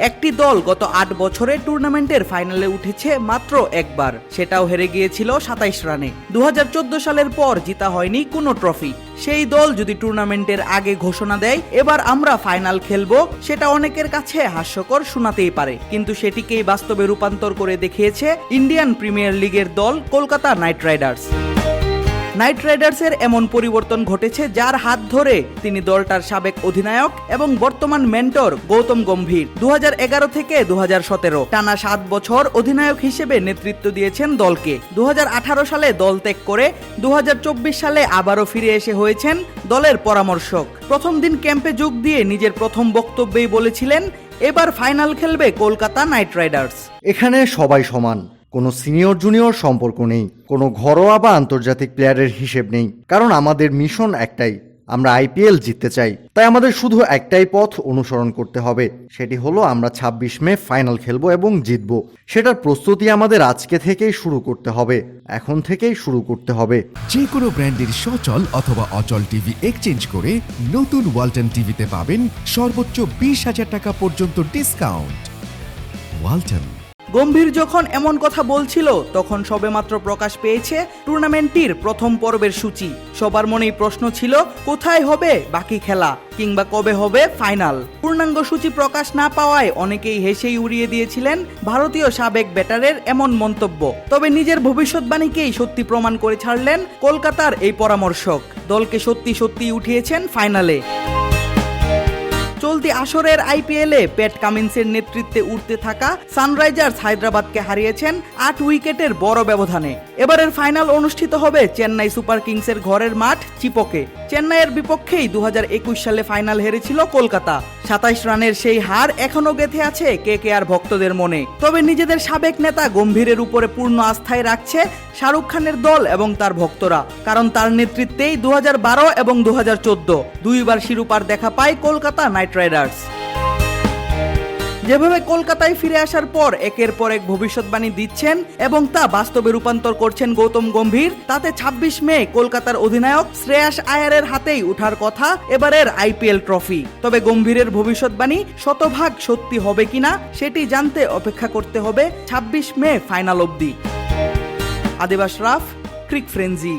একটি দল গত আট বছরে টুর্নামেন্টের ফাইনালে উঠেছে মাত্র একবার। সেটাও হেরে গিয়েছিল সাতাইশ রানে। দু হাজার চোদ্দ সালের পর জিতা হয়নি কোনো ট্রফি। সেই দল যদি টুর্নামেন্টের আগে ঘোষণা দেয়, এবার আমরা ফাইনাল খেলব, সেটা অনেকের কাছে হাস্যকর শোনাতেই পারে। কিন্তু সেটিকেই বাস্তবে রূপান্তর করে দেখিয়েছে ইন্ডিয়ান প্রিমিয়ার লিগের দল কলকাতা নাইট রাইডার্স। নাইট রাইডার্সের এমন পরিবর্তন ঘটেছে যার হাত ধরে তিনি দলটার সাবেক অধিনায়ক এবং বর্তমান মেন্টর গৌতম গম্ভীর। দু হাজার এগারো থেকে দু হাজার সতেরো টানা সাত বছর অধিনায়ক হিসেবে নেতৃত্ব দিয়েছেন দলকে। দু হাজার আঠারো সালে দল ত্যাগ করে দু হাজার চব্বিশ সালে আবারও ফিরে এসে হয়েছেন দলের পরামর্শক। প্রথম দিন ক্যাম্পে যোগ দিয়ে নিজের প্রথম বক্তব্যেই বলেছিলেন, এবার ফাইনাল খেলবে কলকাতা নাইট রাইডার্স। এখানে সবাই সমান। কোনো সিনিয়র জুনিয়র সম্পর্ক নেই, কোনো ঘরোয়া বা আন্তর্জাতিক প্লেয়ারের হিসেব নেই। কারণ আমাদের মিশন একটাই, আমরা আইপিএল জিততে চাই। তাই আমাদের শুধু একটাই পথ অনুসরণ করতে হবে, সেটি হলো আমরা ছাব্বিশ মে ফাইনাল খেলব এবং জিতবো। সেটার প্রস্তুতি আমাদের আজকে থেকেই শুরু করতে হবে, এখন থেকেই শুরু করতে হবে। যে কোনো ব্র্যান্ডের সচল অথবা অচল টিভি এক্সচেঞ্জ করে নতুন ওয়ালটন টিভিতে পাবেন সর্বোচ্চ বিশ হাজার টাকা পর্যন্ত ডিসকাউন্ট। ওয়ালটন। গম্ভীর যখন এমন কথা বলছিল, তখন সবেমাত্র প্রকাশ পেয়েছে টুর্নামেন্টটির প্রথম পর্বের সূচি। সবার মনেই প্রশ্ন ছিল, কোথায় হবে বাকি খেলা কিংবা কবে হবে ফাইনাল? পূর্ণাঙ্গ সূচি প্রকাশ না পাওয়ায় অনেকেই হেসেই উড়িয়ে দিয়েছিলেন ভারতীয় সাবেক ব্যাটারের এমন মন্তব্য। তবে নিজের ভবিষ্যৎবাণীকেই সত্যি প্রমাণ করে ছাড়লেন কলকাতার এই পরামর্শক। দলকে সত্যি সত্যি উঠিয়েছেন ফাইনালে। চলতি আসরের আইপিএলে প্যাট কামিন্সের নেতৃত্বে উঠতে থাকা সানরাইজার্স হায়দ্রাবাদকে হারিয়েছেন আট উইকেটের বড় ব্যবধানে। এবারের ফাইনাল অনুষ্ঠিত হবে চেন্নাই সুপার কিংসের ঘরের মাঠ চিপকে। চেন্নাইয়ের বিপক্ষেই দু সালে ফাইনাল হেরেছিল কলকাতা। সাতাইশ রানের সেই হার এখনও গেঁথে আছে কে কে আর ভক্তদের মনে। তবে নিজেদের সাবেক নেতা গম্ভীরের উপরে পূর্ণ আস্থায় রাখছে শাহরুখ খানের দল এবং তার ভক্তরা। কারণ তার নেতৃত্বেই দু হাজার বারো এবং দু দুইবার শিরোপার দেখা পায় কলকাতা নাইট রাইডার্স। যেভাবে কলকাতায় ফিরে আসার পর একের পর এক ভবিষ্যৎবাণী দিচ্ছেন এবং তা বাস্তবে রূপান্তর করছেন গৌতম গম্ভীর, তাতে ২৬ মে কলকাতার অধিনায়ক শ্রেয়াস আয়ারের হাতেই উঠার কথা এবারের আইপিএল ট্রফি। তবে গম্ভীরের ভবিষ্যৎবাণী শতভাগ সত্যি হবে কিনা সেটি জানতে অপেক্ষা করতে হবে ২৬ মে ফাইনাল অবধি। আদিবাস রাফ, ক্রিক ফ্রেঞ্জি